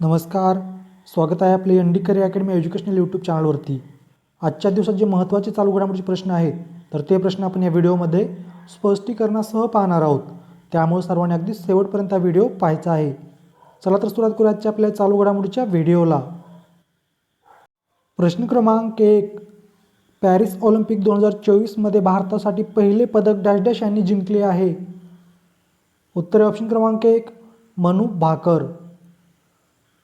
नमस्कार. स्वागत आहे आपले N D career academy educational YouTube चॅनलवरती. आजच्या दिवसात जे महत्त्वाचे चालू घडामोडीचे प्रश्न आहेत तर ते प्रश्न आपण या व्हिडिओमध्ये स्पष्टीकरणासह पाहणार आहोत. त्यामुळे सर्वांनी अगदी शेवटपर्यंत हा व्हिडिओ पाहायचा आहे. चला तर सुरुवात करू आजच्या आपल्या चालू घडामोडीच्या व्हिडिओला. प्रश्न क्रमांक एक. पॅरिस ऑलिम्पिक दोन हजार चोवीसमध्ये भारतासाठी पहिले पदक डॅश डॅश यांनी जिंकले आहे. उत्तर ऑप्शन क्रमांक एक. मनू भाकर.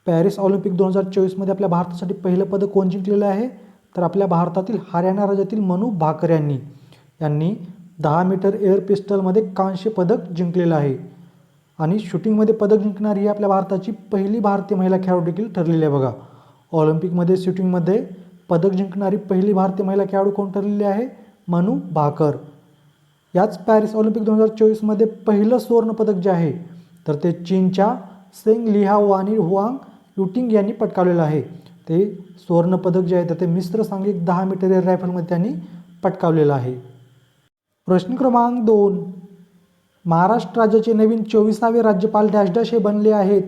पॅरिस ऑलिम्पिक दोन हजार चोवीसमध्ये आपल्या भारतासाठी पहिलं पदक कोण जिंकलेलं आहे? तर आपल्या भारतातील हरियाणा राज्यातील मनु भाकर यांनी. यांनी दहा मीटर एअर पिस्टलमध्ये कांस्य पदक जिंकलेलं आहे. आणि शूटिंगमध्ये पदक जिंकणारी ही आपल्या भारताची पहिली भारतीय महिला खेळाडू देखील ठरलेली आहे बघा. ऑलिम्पिकमध्ये शूटिंगमध्ये पदक जिंकणारी पहिली भारतीय महिला खेळाडू कोण ठरलेली आहे? मनु भाकर. याच पॅरिस ऑलिम्पिक दोन हजार चोवीसमध्ये पहिलं सुवर्णपदक जे आहे तर ते चीनच्या सेंग लिहा वानी हुआंग युटिंग यांनी पटकावलेलं आहे. ते सुवर्णपदक जे आहे तर ते मिश्र सांघिक दहा मीटर एअर रायफलमध्ये त्यांनी पटकावलेलं आहे. प्रश्न क्रमांक दोन. महाराष्ट्र राज्याचे नवीन चोवीसावे राज्यपाल डॅश डॅश हे बनले आहेत.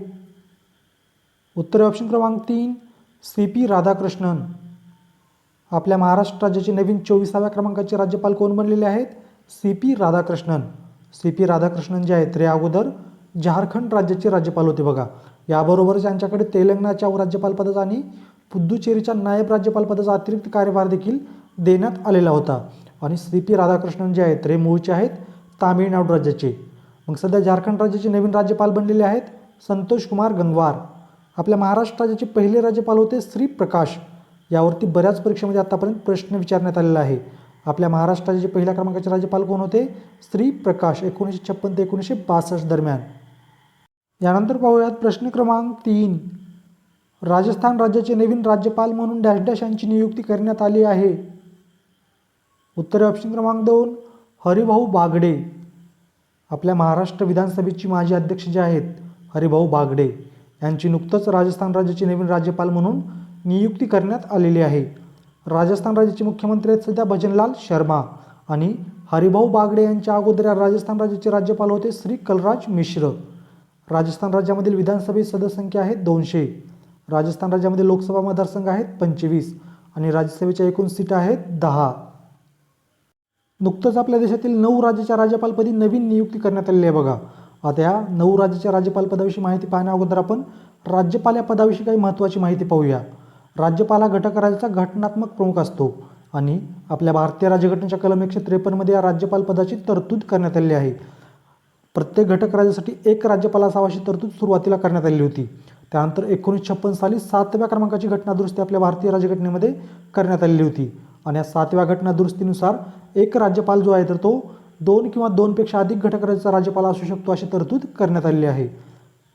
उत्तर ऑप्शन क्रमांक तीन सी पी राधाकृष्णन. आपल्या महाराष्ट्र राज्याचे नवीन चोवीसाव्या क्रमांकाचे राज्यपाल कोण बनलेले आहेत? C P Radhakrishnan. C P Radhakrishnan जे आहेत ते अगोदर झारखंड राज्याचे राज्यपाल होते बघा. याबरोबरच यांच्याकडे तेलंगणाच्या राज्यपालपदाचा आणि पुद्दुचेरीच्या नायब राज्यपालपदाचा अतिरिक्त कार्यभार देखील देण्यात आलेला होता. आणि सी पी राधाकृष्णन जे आहेत ते मूळचे आहेत तामिळनाडू राज्याचे. मग सध्या झारखंड राज्याचे नवीन राज्यपाल बनलेले आहेत संतोष कुमार गंगवार. आपल्या महाराष्ट्र राज्याचे पहिले राज्यपाल होते श्री प्रकाश. यावरती बऱ्याच परीक्षेमध्ये आतापर्यंत प्रश्न विचारण्यात आलेला आहे. आपल्या महाराष्ट्र राज्याचे पहिल्या क्रमांकाचे राज्यपाल कोण होते? श्री प्रकाश एकोणीसशे छप्पन ते एकोणीसशे बासष्ट दरम्यान. यानंतर पाहूयात प्रश्न क्रमांक तीन. राजस्थान राज्याचे नवीन राज्यपाल म्हणून डॅश डॅश यांची नियुक्ती करण्यात आली आहे. उत्तर ऑप्शन क्रमांक दोन हरिभाऊ बागडे. आपल्या महाराष्ट्र विधानसभेची माजी अध्यक्ष जे आहेत हरिभाऊ बागडे यांची नुकतंच राजस्थान राज्याचे नवीन राज्यपाल म्हणून नियुक्ती करण्यात आलेली आहे. राजस्थान राज्याचे मुख्यमंत्री आहेत सध्या भजनलाल शर्मा आणि हरिभाऊ बागडे यांच्या अगोदर या राजस्थान राज्याचे राज्यपाल होते श्री कलराज मिश्र. राजस्थान राज्यामधील विधानसभेत सदस्यसंख्या आहे दोनशे. राजस्थान राज्यामध्ये लोकसभा मतदारसंघ आहेत पंचवीस आणि राज्यसभेच्या एकूण सीट आहेत दहा. नुकतंच आपल्या देशातील नऊ राज्याच्या राज्यपालपदी नवीन नियुक्ती करण्यात आलेली आहे बघा. आता या नऊ राज्याच्या राज्यपालपदाविषयी माहिती पाहण्या अगोदर आपण राज्यपाल या पदाविषयी काही महत्त्वाची माहिती पाहूया. राज्यपाल हा घटक राज्याचा घटनात्मक प्रमुख असतो आणि आपल्या भारतीय राज्यघटनेच्या कलम एकशे त्रेपन्नमध्ये या राज्यपाल पदाची तरतूद करण्यात आली आहे. प्रत्येक घटक राज्यासाठी एक राज्यपाल असावा अशी तरतूद सुरुवातीला करण्यात आलेली होती. त्यानंतर एकोणीसशे छप्पन साली सातव्या क्रमांकाची घटनादुरुस्ती आपल्या भारतीय राज्यघटनेमध्ये करण्यात आलेली होती. आणि या सातव्या घटनादुरुस्तीनुसार एक राज्यपाल जो आहे तर तो दोन किंवा दोनपेक्षा अधिक घटक राज्याचा राज्यपाल असू शकतो अशी तरतूद करण्यात आलेली आहे.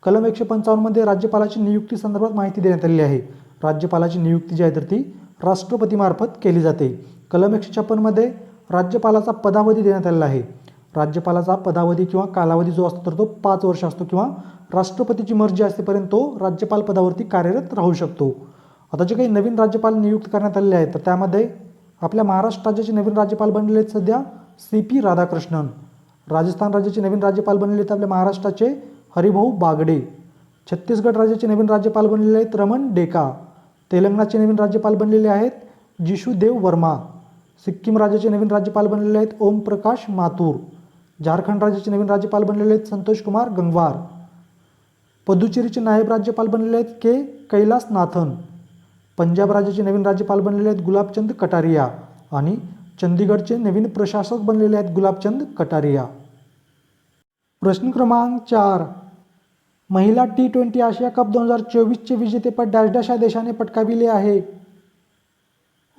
कलम एकशे पंचावन्नमध्ये राज्यपालाची नियुक्ती संदर्भात माहिती देण्यात आलेली आहे. राज्यपालाची नियुक्ती जी आहे तर ती राष्ट्रपतीमार्फत केली जाते. कलम एकशे छप्पनमध्ये राज्यपालाचा पदावधी देण्यात आलेला आहे. राज्यपालाचा पदावधी किंवा कालावधी जो असतो तर तो पाच वर्ष असतो किंवा राष्ट्रपतीची मर्जी असतेपर्यंत तो राज्यपाल पदावरती कार्यरत राहू शकतो. आता जे काही नवीन राज्यपाल नियुक्त करण्यात आलेले आहेत तर त्यामध्ये आपल्या महाराष्ट्र राज्याचे नवीन राज्यपाल बनलेले आहेत सध्या सी पी राधाकृष्णन. राजस्थान राज्याचे नवीन राज्यपाल बनलेले आहेत आपल्या महाराष्ट्राचे हरिभाऊ बागडे. छत्तीसगड राज्याचे नवीन राज्यपाल बनलेले आहेत रमण डेका. तेलंगणाचे नवीन राज्यपाल बनलेले आहेत जिशुदेव वर्मा. सिक्कीम राज्याचे नवीन राज्यपाल बनलेले आहेत ओमप्रकाश माथूर. झारखंड राज्याचे नवीन राज्यपाल बनलेले आहेत संतोष कुमार गंगवार. पुदुचेरीचे नायब राज्यपाल बनलेले आहेत के. कैलास नाथन पंजाब राज्याचे नवीन राज्यपाल बनलेले आहेत गुलाबचंद कटारिया आणि चंदीगडचे नवीन प्रशासक बनलेले आहेत गुलाबचंद कटारिया. प्रश्न क्रमांक चार. महिला टी ट्वेंटी आशिया कप दोन हजार चोवीसचे विजेतेपद डॅश डॅश या देशाने पटकाविले आहे.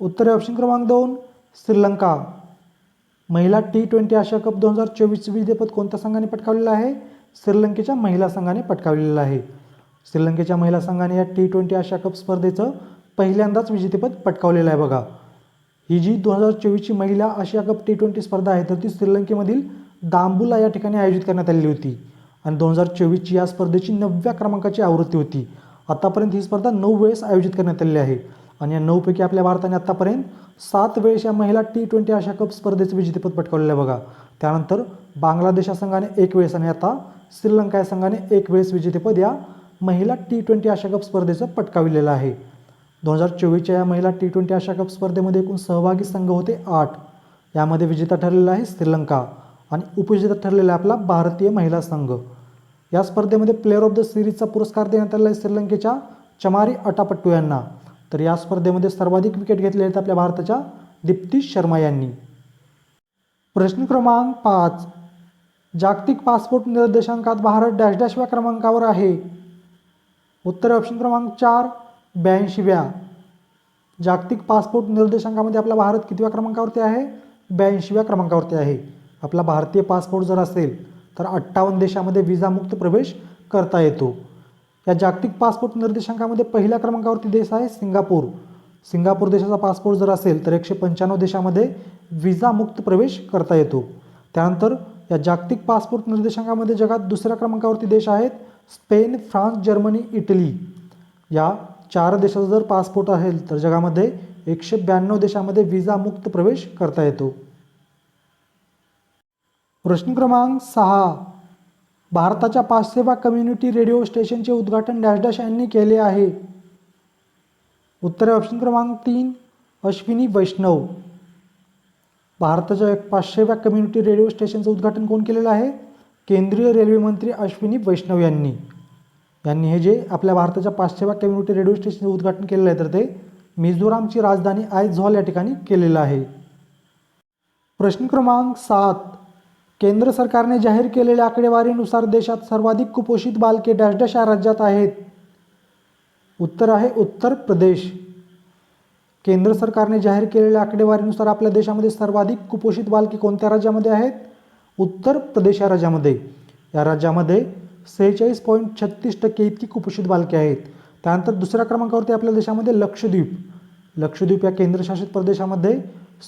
उत्तर ऑप्शन क्रमांक दोन श्रीलंका. महिला टी ट्वेंटी आशिया कप दोन हजार चोवीस विजेतेपद कोणत्या संघाने पटकावलेलं आहे? श्रीलंकेच्या महिला संघाने पटकावलेलं आहे. श्रीलंकेच्या महिला संघाने या टी ट्वेंटी आशिया कप स्पर्धेचं पहिल्यांदाच विजेतेपद पटकावलेलं आहे बघा. ही जी दोन हजार चोवीसची महिला आशिया कप टी ट्वेंटी स्पर्धा आहे तर ती श्रीलंकेमधील दांबुला या ठिकाणी आयोजित करण्यात आलेली होती. आणि दोन हजार चोवीसची या स्पर्धेची नवव्या क्रमांकाची आवृत्ती होती. आतापर्यंत ही स्पर्धा नऊ वेळेस आयोजित करण्यात आलेली आहे. आणि या नऊपैकी आपल्या भारताने आत्तापर्यंत सात वेळेस या महिला टी ट्वेंटी आशिया कप स्पर्धेचं विजेतेपद पटकावलेलं आहे बघा. त्यानंतर बांगलादेश या संघाने एक वेळेस आणि आता श्रीलंका या संघाने एक वेळेस विजेतेपद या महिला टी ट्वेंटी आशिया कप स्पर्धेचं पटकाविलेलं आहे. दोन हजार चोवीसच्या या महिला टी ट्वेंटी आशिया कप स्पर्धेमध्ये एकूण सहभागी संघ होते आठ. यामध्ये विजेता ठरलेला आहे श्रीलंका आणि उपविजेता ठरलेला आहे आपला भारतीय महिला संघ. या स्पर्धेमध्ये प्लेअर ऑफ द सिरीजचा पुरस्कार देण्यात आलेला आहे श्रीलंकेच्या चमारी अटापट्टू यांना. तर या स्पर्धेमध्ये सर्वाधिक विकेट घेतले आहेत आपल्या भारताच्या दीप्ती शर्मा यांनी. प्रश्न क्रमांक पाच. जागतिक पासपोर्ट निर्देशांकात भारत डॅश डॅशव्या क्रमांकावर आहे. उत्तर ऑप्शन क्रमांक चार ब्याऐंशीव्या. जागतिक पासपोर्ट निर्देशांकामध्ये आपला भारत कितव्या क्रमांकावरती आहे? ब्याऐंशीव्या क्रमांकावरती आहे. आपला भारतीय पासपोर्ट जर असेल तर अठ्ठावन्न देशामध्ये विजामुक्त प्रवेश करता येतो. या जागतिक पासपोर्ट निर्देशांकामध्ये पहिल्या क्रमांकावरती देश आहे सिंगापूर. सिंगापूर देशाचा पासपोर्ट जर असेल तर एकशे पंच्याण्णव देशामध्ये विजामुक्त प्रवेश करता येतो. त्यानंतर या जागतिक पासपोर्ट निर्देशांकामध्ये जगात दुसऱ्या क्रमांकावरती देश आहेत स्पेन फ्रान्स जर्मनी इटली. या चार देशाचा जर पासपोर्ट असेल तर जगामध्ये एकशे ब्याण्णव देशामध्ये विजामुक्त प्रवेश करता येतो. प्रश्न क्रमांक सहा. भारताच्या पाचशेवा कम्युनिटी रेडिओ स्टेशनचे उद्घाटन डॅश डॅश यांनी केले आहे. उत्तर ऑप्शन क्रमांक तीन अश्विनी वैष्णव. भारताच्या एक पाचशेव्या कम्युनिटी रेडिओ स्टेशनचं उद्घाटन कोण केलेलं आहे? केंद्रीय रेल्वे मंत्री अश्विनी वैष्णव यांनी. यांनी हे जे आपल्या भारताच्या पाचशेव्या कम्युनिटी रेडिओ स्टेशनचं उद्घाटन केलेलं आहे तर ते मिझोरामची राजधानी आयझॉल या ठिकाणी केलेलं आहे. प्रश्न क्रमांक सात केंद्र सरकारने जाहीर केलेल्या आकडेवारीनुसार देशात सर्वाधिक कुपोषित बालके डॅश डॅश या राज्यात आहेत. उत्तर आहे उत्तर प्रदेश. केंद्र सरकारने जाहीर केलेल्या आकडेवारीनुसार आपल्या देशामध्ये सर्वाधिक कुपोषित बालके कोणत्या राज्यामध्ये आहेत? उत्तर प्रदेश या राज्यामध्ये. या राज्यामध्ये सेहेचाळीस पॉईंट छत्तीस टक्के इतकी कुपोषित बालके आहेत. त्यानंतर दुसऱ्या क्रमांकावरती आपल्या देशामध्ये लक्षद्वीप. लक्षद्वीप या केंद्रशासित प्रदेशामध्ये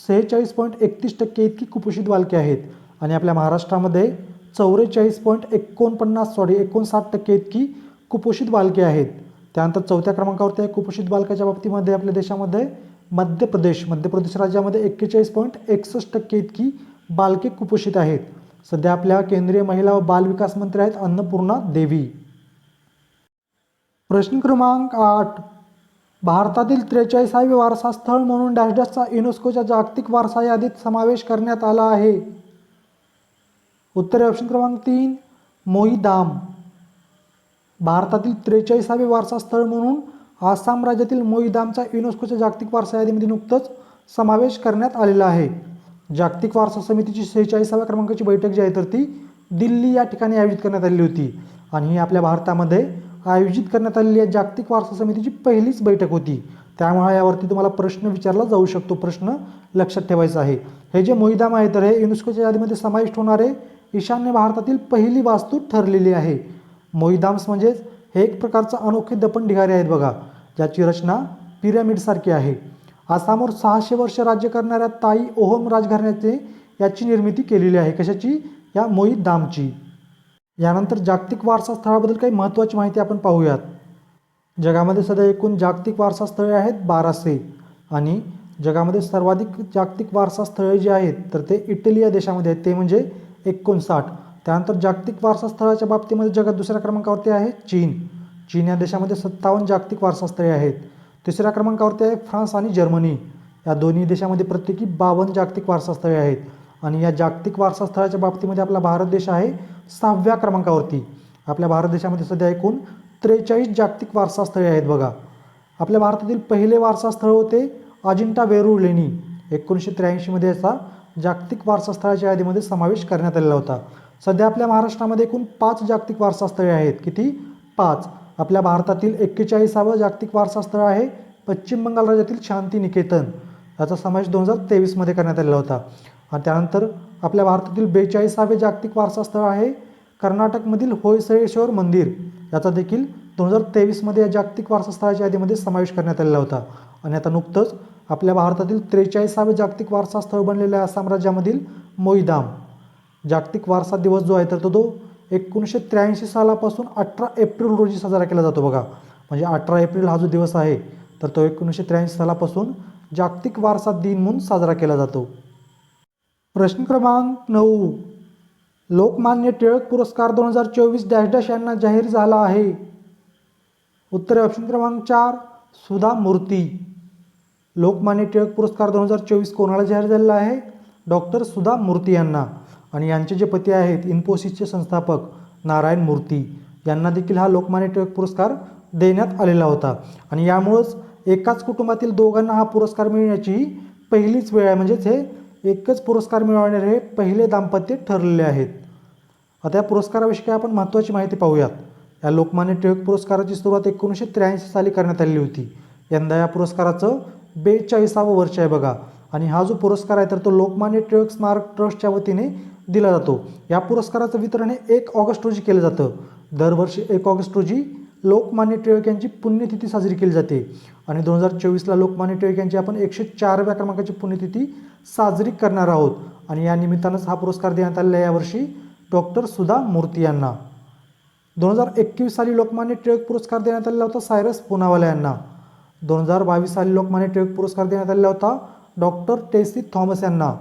सेहेचाळीस पॉईंट एकतीस टक्के इतकी कुपोषित बालके आहेत. आणि आपल्या महाराष्ट्रामध्ये चौवेचाळीस पॉईंट एकोणपन्नास सॉरी एकोणसाठ टक्के इतकी कुपोषित बालके आहेत. त्यानंतर चौथ्या क्रमांकावरती आहे कुपोषित बालकाच्या बाबतीमध्ये आपल्या देशामध्ये मध्य प्रदेश मध्य प्रदेश राज्यामध्ये एक्केचाळीस पॉईंट एकसष्ट टक्के इतकी बालके कुपोषित आहेत. सध्या आपल्या केंद्रीय महिला व बाल विकास मंत्री आहेत अन्नपूर्णा देवी. प्रश्न क्रमांक आठ. भारतातील त्रेचाळीसावे वारसा स्थळ म्हणून डॅश डॅशचा युनेस्कोच्या जागतिक वारसा यादीत समावेश करण्यात आला आहे. उत्तर आहे ऑप्शन क्रमांक तीन मोईदाम भारतातील त्रेचाळीसावे वारसा स्थळ म्हणून आसाम राज्यातील मोईदामचा युनेस्कोच्या जागतिक वारसा यादीमध्ये नुकतंच समावेश करण्यात आलेला आहे. जागतिक वारसा समितीची सेहेचाळीसाव्या क्रमांकाची बैठक जी आहे तर ती दिल्ली या ठिकाणी आयोजित करण्यात आलेली होती. आणि ही आपल्या भारतामध्ये आयोजित करण्यात आलेली या जागतिक वारसा समितीची पहिलीच बैठक होती. त्यामुळे यावरती तुम्हाला प्रश्न विचारला जाऊ शकतो. प्रश्न लक्षात ठेवायचा आहे. हे जे मोईदाम आहे तर हे युनेस्कोच्या यादीमध्ये समाविष्ट होणारे ईशान्य भारतातील पहिली वास्तू ठरलेली आहे. मोईदाम्स म्हणजेच हे एक प्रकारचं अनोखे दपनढिगारे आहेत बघा ज्याची रचना पिरॅमिडसारखी आहे. आसामवर सहाशे वर्ष राज्य करणाऱ्या ताई ओहोम राजघराण्याचे याची निर्मिती केलेली आहे. कशाची? या मोईद दामची यानंतर जागतिक वारसा स्थळाबद्दल काही महत्त्वाची माहिती आपण पाहूयात. जगामध्ये सध्या एकूण जागतिक वारसा स्थळे आहेत बाराशे आणि जगामध्ये सर्वाधिक जागतिक वारसा स्थळे जी आहेत तर ते इटली या देशामध्ये आहेत. ते म्हणजे एकोणसाठ. त्यानंतर जागतिक वारसास्थळाच्या बाबतीमध्ये जगात दुसऱ्या क्रमांकावरती आहे चीन. चीन या देशामध्ये सत्तावन्न जागतिक वारसास्थळे आहेत. तिसऱ्या क्रमांकावरती आहे फ्रान्स आणि जर्मनी. या दोन्ही देशामध्ये प्रत्येकी बावन्न जागतिक वारसास्थळे आहेत. आणि या जागतिक वारसास्थळाच्या बाबतीमध्ये आपला भारत देश आहे सहाव्या क्रमांकावरती. आपल्या भारत देशामध्ये सध्या एकूण त्रेचाळीस जागतिक वारसास्थळे आहेत बघा. आपल्या भारतातील पहिले वारसास्थळ होते अजिंठा वेरूळ लेणी एकोणीसशे त्र्याऐंशीमध्ये याचा जागतिक वारसास्थळाच्या यादीमध्ये समावेश करण्यात आलेला होता. सध्या आपल्या महाराष्ट्रामध्ये एकूण पाच जागतिक वारसास्थळे आहेत. किती? पाच. आपल्या भारतातील एक्केचाळीसावं जागतिक वारसास्थळ आहे. पश्चिम बंगाल राज्यातील शांती निकेतन याचा समावेश दोन हजार तेवीसमध्ये करण्यात आलेला होता. आणि त्यानंतर आपल्या भारतातील बेचाळीसावे जागतिक वारसास्थळ आहे. कर्नाटकमधील होयसळेश्वर मंदिर. याचा देखील दोन हजार तेवीसमध्ये या जागतिक वारसास्थळाच्या यादीमध्ये समावेश करण्यात आलेला होता. आणि आता नुकतंच आपल्या भारतातील त्रेचाळीसावे जागतिक वारसा स्थळ बनलेल्या आहे आसाम राज्यामधील मोईदाम. जागतिक वारसा दिवस जो आहे तर तो तो एकोणीसशे त्र्याऐंशी सालापासून अठरा एप्रिल रोजी साजरा केला जातो बघा. म्हणजे अठरा एप्रिल हा जो दिवस आहे तर तो एकोणीसशे त्र्याऐंशी सालापासून जागतिक वारसा दिन म्हणून साजरा केला जातो. प्रश्न क्रमांक नऊ. लोकमान्य टिळक पुरस्कार दोन हजार चोवीस डॅश डॅश यांना जाहीर झाला आहे. उत्तर ऑप्शन क्रमांक चार. सुधा मूर्ती. लोकमान्य टिळक पुरस्कार दोन हजार चोवीस कोणाला जाहीर झालेला आहे? डॉक्टर सुधा मूर्ती यांना. आणि यांचे जे पती आहेत इन्फोसिसचे संस्थापक नारायण मूर्ती. यांना देखील हा लोकमान्य टिळक पुरस्कार देण्यात आलेला होता. आणि यामुळंच एकाच कुटुंबातील दोघांना हा पुरस्कार मिळण्याची ही पहिलीच वेळ आहे. म्हणजेच हे एकच पुरस्कार मिळवणारे हे पहिले दाम्पत्य ठरलेले आहेत. आता या पुरस्काराविषयी आपण महत्त्वाची माहिती पाहूयात. या लोकमान्य टिळक पुरस्काराची सुरुवात एकोणीसशे त्र्याऐंशी साली करण्यात आलेली होती. यंदा या पुरस्काराचं बेचाळीसावं वर्ष आहे बघा. आणि हा जो पुरस्कार आहे तर तो लोकमान्य टिळक स्मारक ट्रस्टच्या वतीने दिला जातो. या पुरस्काराचं वितरण हे एक ऑगस्ट रोजी केलं जातं. दरवर्षी एक ऑगस्ट रोजी लोकमान्य टिळक यांची पुण्यतिथी साजरी केली जाते. आणि दोन हजार चोवीसला लोकमान्य टिळक यांची आपण एकशे चारव्या क्रमांकाची पुण्यतिथी साजरी करणार आहोत. आणि या निमित्तानंच हा पुरस्कार देण्यात आलेला आहे यावर्षी डॉक्टर सुधा मूर्ती यांना. दोन हजार एकवीस साली लोकमान्य टिळक पुरस्कार देण्यात आलेला होता सायरस पुनावाला यांना. दोन हजार बावीस साली लोकमान्य टिळक पुरस्कार देण्यात आलेला होता डॉक्टर टेसी थॉमस यांना.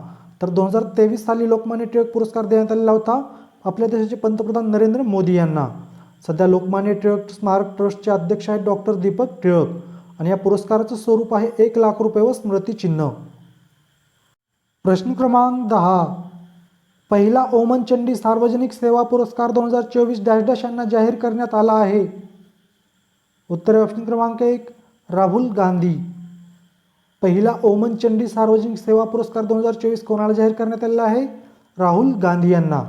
तर दोन हजार तेवीस साली लोकमान्य टिळक पुरस्कार देण्यात आलेला होता आपल्या देशाचे पंतप्रधान नरेंद्र मोदी यांना. सध्या लोकमान्य टिळक स्मारक ट्रस्टचे अध्यक्ष आहेत डॉक्टर दीपक टिळक आणि या पुरस्काराचं स्वरूप आहे एक लाख रुपये व स्मृतिचिन्ह. प्रश्न क्रमांक दहा. पहिला ओमन चंडी सार्वजनिक सेवा पुरस्कार दोन हजार चोवीस डॅश डॅश यांना जाहीर करण्यात आला आहे. उत्तर ऑप्शन क्रमांक एक राहुल गांधी. पहिला ओमन चंडी सार्वजनिक सेवा पुरस्कार दोन हजार चोवीस कोणाला जाहीर करण्यात आलेला आहे? राहुल गांधी यांना.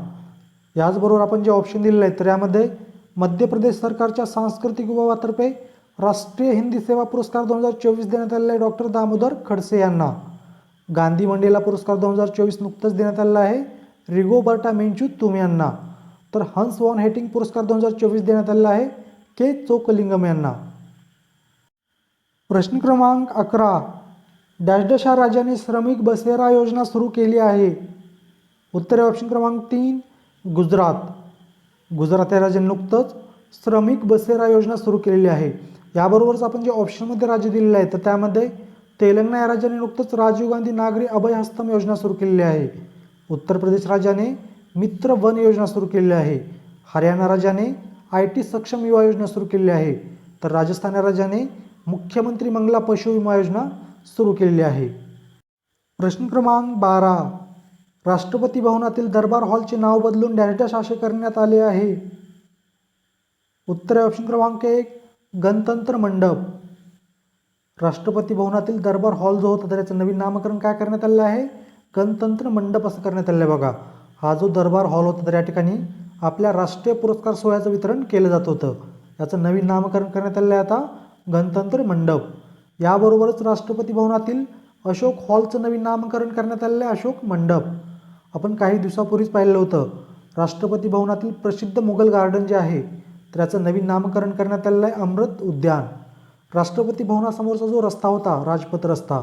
याचबरोबर आपण जे ऑप्शन दिलेले आहेत तर यामध्ये मध्य प्रदेश सरकारच्या सांस्कृतिक विभागातर्फे राष्ट्रीय हिंदी सेवा पुरस्कार दोन हजार चोवीस देण्यात आलेला आहे डॉक्टर दामोदर खडसे यांना. गांधी मंडेला पुरस्कार दोन हजार चोवीस नुकतंच देण्यात आलेला आहे. रिगोबर्टा मेंचू तुम यांना तर हंस वॉन हेटिंग पुरस्कार दोन हजार चोवीस देण्यात आलेला आहे के चोकलिंगम यांना. प्रश्न क्रमांक अकरा. डॅश डॅश या राज्याने श्रमिक बसेरा योजना सुरू केली आहे. उत्तर ऑप्शन क्रमांक तीन गुजरात. गुजरात या राज्याने नुकतंच श्रमिक बसेरा योजना सुरू केलेली आहे. याबरोबरच आपण जे ऑप्शनमध्ये राज्य दिलेलं आहे तर त्यामध्ये तेलंगणा या राज्याने नुकतंच राजीव गांधी नागरी अभय हस्तम योजना सुरू केलेली आहे. उत्तर प्रदेश राज्याने मित्र वन योजना सुरू केलेली आहे. हरियाणा राज्याने आय टी सक्षम युवा योजना सुरू केलेली आहे. तर राजस्थान राज्याने मुख्यमंत्री मंगला पशु विमा योजना सुरू केलेली आहे. प्रश्न क्रमांक बारा. राष्ट्रपती भवनातील दरबार हॉलचे नाव बदलून डॅश डॅश असे करण्यात आले आहे. उत्तर ऑप्शन क्रमांक एक गणतंत्र मंडप. राष्ट्रपती भवनातील दरबार हॉल जो होता त्याचं नवीन नामकरण काय करण्यात आलेलं आहे? गणतंत्र मंडप असं करण्यात आलेलं आहे बघा. हा जो दरबार हॉल होता तर या ठिकाणी आपल्या राष्ट्रीय पुरस्कार सोहळ्याचं वितरण केलं जात होतं. याचं नवीन नामकरण करण्यात आलेलं आहे आता गणतंत्र मंडप. याबरोबरच राष्ट्रपती भवनातील अशोक हॉलचं नवीन नामकरण करण्यात आलेलं आहे अशोक मंडप. आपण काही दिवसापूर्वीच पाहिलं होतं. राष्ट्रपती भवनातील प्रसिद्ध मुघल गार्डन जे आहे तर याचं नवीन नामकरण करण्यात आलेलं आहे अमृत उद्यान. राष्ट्रपती भवनासमोरचा जो रस्ता होता राजपथ रस्ता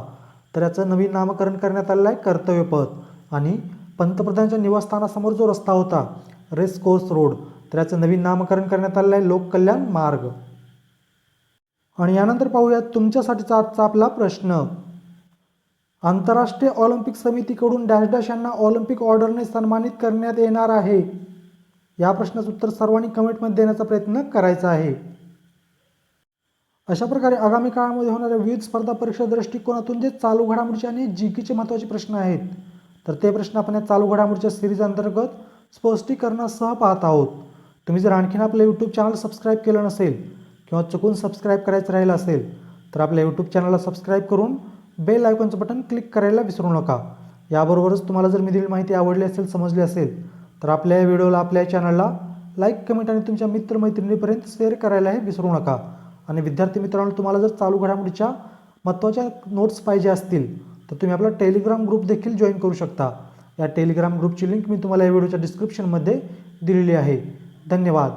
तर याचं नवीन नामकरण करण्यात आलेलं आहे कर्तव्यपथ आणि पंतप्रधानांच्या निवासस्थानासमोर जो रस्ता होता रेस कोर्स रोड तर याचं नवीन नामकरण करण्यात आलेलं आहे लोककल्याण मार्ग. आणि यानंतर पाहूयात तुमच्यासाठीचा आजचा आपला प्रश्न. आंतरराष्ट्रीय ऑलिम्पिक समितीकडून डॅश डॅश यांना ऑलिम्पिक ऑर्डरने सन्मानित करण्यात येणार आहे. या प्रश्नाचं उत्तर सर्वांनी कमेंटमध्ये देण्याचा प्रयत्न करायचा आहे. अशा प्रकारे आगामी काळामध्ये होणाऱ्या विविध स्पर्धा परीक्षा दृष्टिकोनातून जे चालू घडामोडीचे आणि जी केचे महत्त्वाचे प्रश्न आहेत तर ते प्रश्न आपण या चालू घडामोडीच्या सिरीज अंतर्गत स्पष्टीकरणासह पाहत आहोत. तुम्ही जर आणखीन आपलं यूट्यूब चॅनल सबस्क्राईब केलं नसेल किंवा चुकून सबस्क्राईब करायचं राहिलं असेल तर आपल्या यूट्यूब चॅनलला सबस्क्राईब करून बेल आयकॉनचं बटन क्लिक करायला विसरू नका. याबरोबरच तुम्हाला जर मी दिलेली माहिती आवडली असेल समजली असेल तर आपल्या या व्हिडिओला आपल्या चॅनलला लाईक कमेंट आणि तुमच्या मित्रमैत्रिणीपर्यंत शेअर करायलाही विसरू नका. आणि विद्यार्थी मित्रांनो तुम्हाला जर चालू घडामोडीच्या महत्त्वाच्या नोट्स पाहिजे असतील तर तुम्ही आपला टेलिग्राम ग्रुप देखील जॉईन करू शकता. या टेलिग्राम ग्रुपची लिंक मी तुम्हाला या व्हिडिओच्या डिस्क्रिप्शनमध्ये दिलेली आहे. धन्यवाद.